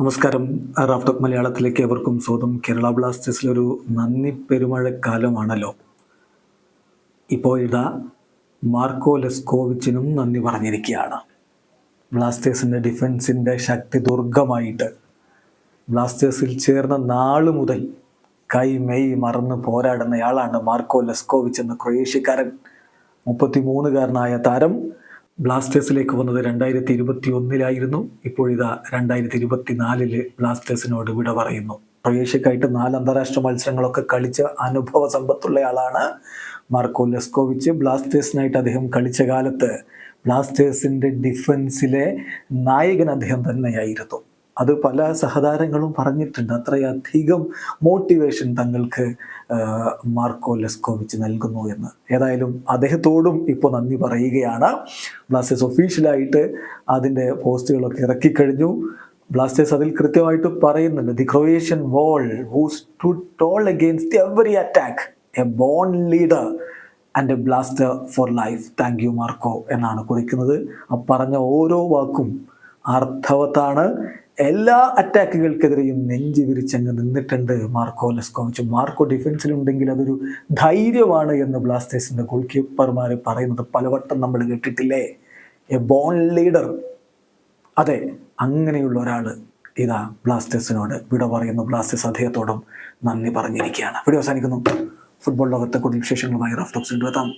നമസ്കാരം. റാഫ്റ്റോക്ക് മലയാളത്തിലേക്ക് എവർക്കും സ്വാഗതം. കേരള ബ്ലാസ്റ്റേഴ്സിലൊരു നന്ദി പെരുമഴക്കാലമാണല്ലോ. ഇപ്പോൾ ഇതാ മാർക്കോ ലെസ്കോവിച്ചിനും നന്ദി പറഞ്ഞിരിക്കുകയാണ്. ബ്ലാസ്റ്റേഴ്സിന്റെ ഡിഫൻസിന്റെ ശക്തി ദുർഗമായിട്ട് ബ്ലാസ്റ്റേഴ്സിൽ ചേർന്ന നാൾ മുതൽ കൈ മെയ് മറന്ന് പോരാടുന്നയാളാണ് മാർക്കോ ലെസ്കോവിച്ച് എന്ന ക്രൊയേഷ്യക്കാരൻ. മുപ്പത്തി മൂന്നുകാരനായ താരം ബ്ലാസ്റ്റേഴ്സിലേക്ക് വന്നത് രണ്ടായിരത്തി ഇരുപത്തി ഒന്നിലായിരുന്നു ഇപ്പോഴിതാ രണ്ടായിരത്തി ഇരുപത്തി നാലിൽ ബ്ലാസ്റ്റേഴ്സിനോട് വിട പറയുന്നു. ക്രൊയേഷ്യക്കായിട്ട് നാല് അന്താരാഷ്ട്ര മത്സരങ്ങളൊക്കെ കളിച്ച അനുഭവ സമ്പത്തുള്ളയാളാണ് മാർക്കോ ലെസ്കോവിച്ച്. ബ്ലാസ്റ്റേഴ്സിനായിട്ട് അദ്ദേഹം കളിച്ച കാലത്ത് ബ്ലാസ്റ്റേഴ്സിന്റെ ഡിഫൻസിലെ നായകൻ അദ്ദേഹം തന്നെയായിരുന്നു. അത് പല സഹതാരങ്ങളും പറഞ്ഞിട്ടുണ്ട്. അത്രയധികം മോട്ടിവേഷൻ തങ്ങൾക്ക് മാർക്കോ ലെസ്കോവിച്ച് നൽകുന്നു എന്ന്. ഏതായാലും അദ്ദേഹത്തോടും ഇപ്പോൾ നന്ദി പറയുകയാണ്. ബ്ലാസ്റ്റേഴ്സ് ഒഫീഷ്യലായിട്ട് അതിന്റെ പോസ്റ്റുകളൊക്കെ ഇറക്കിക്കഴിഞ്ഞു. ബ്ലാസ്റ്റേഴ്സ് അതിൽ കൃത്യമായിട്ട് പറയുന്നുണ്ട് the Croatian wall who's to tall against every attack a born leader and a blaster for life thank you Marco എന്നാണ് കുറിക്കുന്നത്. ആ പറഞ്ഞ ഓരോ വാക്കും അർത്ഥവത്താണ്. എല്ലാ അറ്റാക്കുകൾക്കെതിരെയും നെഞ്ചി വിരിച്ചങ്ങ് നിന്നിട്ടുണ്ട്. Marko Leskovic. മാർക്കോ ഡിഫൻസിലുണ്ടെങ്കിൽ അതൊരു ധൈര്യമാണ് എന്ന് ബ്ലാസ്റ്റേഴ്സിന്റെ ഗോൾ കീപ്പർമാർ പറയുന്നത് പലവട്ടം നമ്മൾ കേട്ടിട്ടില്ലേ? A born leader. അതെ അങ്ങനെയുള്ള ഒരാൾ ഇതാ ബ്ലാസ്റ്റേഴ്സിനോട് വിട പറയുന്നു. ബ്ലാസ്റ്റേഴ്സ് അദ്ദേഹത്തോടും നന്ദി പറഞ്ഞിരിക്കുകയാണ്. വീഡിയോ അവസാനിക്കുന്നു. ഫുട്ബോൾ ലോകത്തെ കൂടുതൽ വിശേഷങ്ങളുമായി റഫ് ടോക്സ് എത്താം.